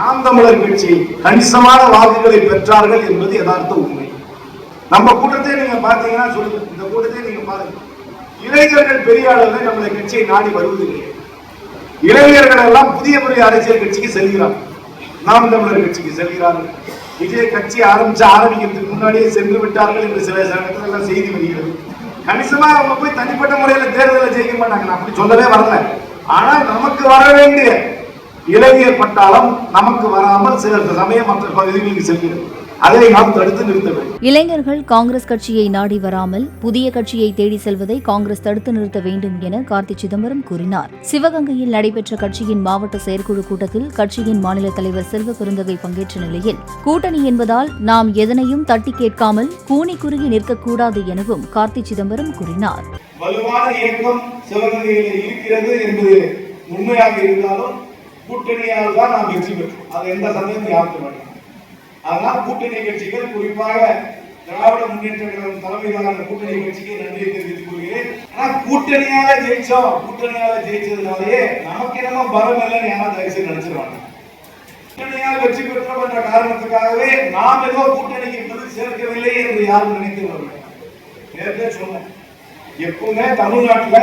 நாம் தமிழர் கட்சி கணிசமான வாக்குகளை பெற்றார்கள் என்பது யதார்த்த உண்மை. நம்ம கூட்டத்தை நீங்க பாத்தீங்கன்னா சொல்லுங்க. இந்த கூட்டத்தை நீங்க பாருங்க. இளைஞர்கள் பெரிய அளவில் நம்மளை கட்சியை நாடி வருவதில்லை. இளைஞர்கள் எல்லாம் புதிய புதிய அரசியல் கட்சிக்கு செல்கிறார்கள். நாம் தமிழர் கட்சிக்கு செல்கிறார்கள். விஜய் கட்சி ஆரம்பிச்சு ஆரம்பிக்கிறதுக்கு முன்னாடியே சென்று விட்டார்கள் என்று சில இடத்துல எல்லாம் செய்தி வருகிறது. கணிசமா அவங்க போய் தனிப்பட்ட முறையில் தேர்தலில் ஜெயிக்க மாட்டாங்க. நான் அப்படி சொல்லவே வரல. ஆனா நமக்கு வர வேண்டிய இளைஞர் பட்டாளம் நமக்கு வராமல் சில சமயம் மற்ற பகுதிகளுக்கு செல்கிறது. அதை நாம் தடுத்து நிறுத்த வேண்டும். இளைஞர்கள் காங்கிரஸ் கட்சியை நாடி வராமல் புதிய கட்சியை தேடி செல்வதை காங்கிரஸ் தடுத்து நிறுத்த வேண்டும் என கார்த்தி சிதம்பரம் கூறினார். சிவகங்கையில் நடைபெற்ற கட்சியின் மாவட்ட செயற்குழு கூட்டத்தில் கட்சியின் மாநில தலைவர் செல்வ பெருந்தகை பங்கேற்ற நிலையில் கூட்டணி என்பதால் நாம் எதனையும் தட்டி கேட்காமல் கூனி குறுகி நிற்கக்கூடாது எனவும் கார்த்தி சிதம்பரம் கூறினார். வலுவான இயக்கம் சிவகங்கையில் இருக்கிறது என்பது உண்மையாக இருந்தாலும் கூட்டணியால் தான் நாம் வெற்றி பெற்றோம். அது எந்த சந்தேகம் யாருக்கு வேண்டாம் அதனால் கூட்டணி கட்சிகள் குறிப்பாக திராவிட முன்னேற்ற கழகம் தலைமையிலான கூட்டணி கட்சிக்கு நன்றியை தெரிவித்துக் கொள்கிறேன். ஆனா கூட்டணியால ஜெயிச்சோம். கூட்டணியால ஜெயிச்சதுனாலேயே நமக்கு என்னமோ பலம் இல்லைன்னு யாரும் தயவுசெய்து நினைச்சிருவாங்க. கூட்டணியால் வெற்றி பெற்றோம் என்ற காரணத்துக்காகவே நாம் ஏதோ கூட்டணிக்கு பதில் சேர்க்கவில்லை என்று யாரும் நினைத்து வரவில்லை. நேரத்தை சொன்னேன் எப்பவுமே தமிழ்நாட்டுல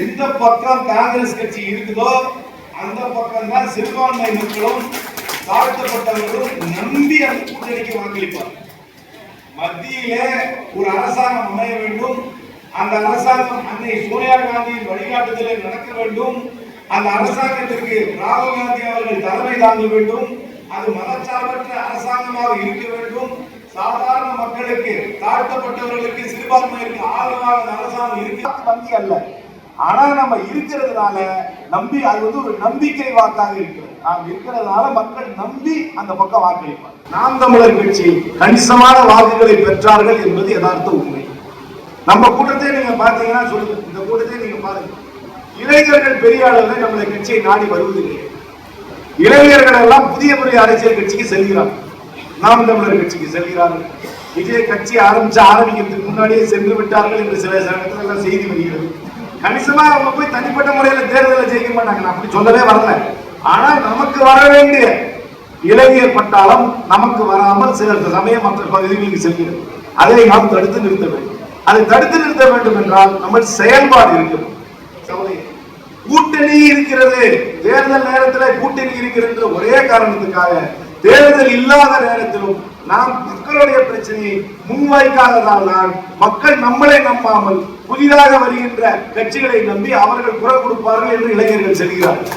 எந்த பக்கம் காங்கிரஸ் கட்சி இருக்குதோ அந்த பக்கம் தான் சிறுபான்மை மக்களும் தாழ்த்தப்பட்டவர்களும் நம்பி அந்த கூட்டணிக்கு வாக்களிப்பார் மத்தியிலே ஒரு அரசாங்கம் அமைய வேண்டும். அந்த அரசாங்கம் அன்னை சோனியா காந்தியின் வழிகாட்டுதலில் நடக்க வேண்டும். அந்த அரசாங்கத்திற்கு ராகுல் காந்தி அவர்கள் தலைமை தாங்க வேண்டும். அது மதச்சார்பற்ற அரசாங்கமாக இருக்க வேண்டும். சாதாரண மக்களுக்கு தாழ்த்தப்பட்டவர்களுக்கு சிறுபான்மையிற்கு ஆதரவாக அரசாங்கம் இருக்கு வங்கி அல்ல. ஆனா நம்ம இருக்கிறதுனால நம்பி அது வந்து ஒரு நம்பிக்கை வாக்காக இருக்கிறது. நாம் இருக்கிறதுனால மக்கள் நம்பி அந்த பக்கம் வாக்களிப்பார் நாம் தமிழர் கட்சி கணிசமான வாக்குகளை பெற்றார்கள் என்பது யதார்த்த உண்மை. நம்ம கூட்டத்தை நீங்க பாத்தீங்கன்னா சொல்லுங்க. இந்த கூட்டத்தை நீங்க பாருங்க. இளைஞர்கள் பெரிய அளவில் நம்மளை கட்சியை நாடி வருவதில்லை. இளைஞர்கள் எல்லாம் புதிய புதிய அரசியல் கட்சிக்கு செல்கிறார்கள். நாம் தமிழர் கட்சிக்கு செல்கிறார்கள். விஜய் கட்சி ஆரம்பிச்சு ஆரம்பிக்கிறதுக்கு முன்னாடியே சென்று விட்டார்கள் என்று சில இடத்துல எல்லாம் செய்தி வருகிறது. கணிசமா அவங்க போய் தனிப்பட்ட முறையில தேர்தலில் ஜெயிக்க மாட்டாங்க. நான் அப்படி சொல்லவே வரல. ஆனா நமக்கு வர வேண்டிய இளைஞர் பட்டாளம் நமக்கு வராமல் சில சமயம் மற்ற பகுதிகளுக்கு செல்கிறது. அதை நாம் தடுத்து நிறுத்த வேண்டும். அதை தடுத்து நிறுத்த வேண்டும் என்றால் நம்ம செயல்பாடு இருக்கிறது. கூட்டணி இருக்கிறது. தேர்தல் நேரத்தில் கூட்டணி இருக்கிறது ஒரே காரணத்துக்காக தேர்தல் இல்லாத நேரத்திலும் நாம் மக்களுடைய பிரச்சனையை முன்வைக்காததால் தான் மக்கள் நம்மளை நம்பாமல் புதிதாக வருகின்ற கட்சிகளை நம்பி அவர்கள் குரல் கொடுப்பார்கள் என்று இளைஞர்கள் செல்கிறார்கள்.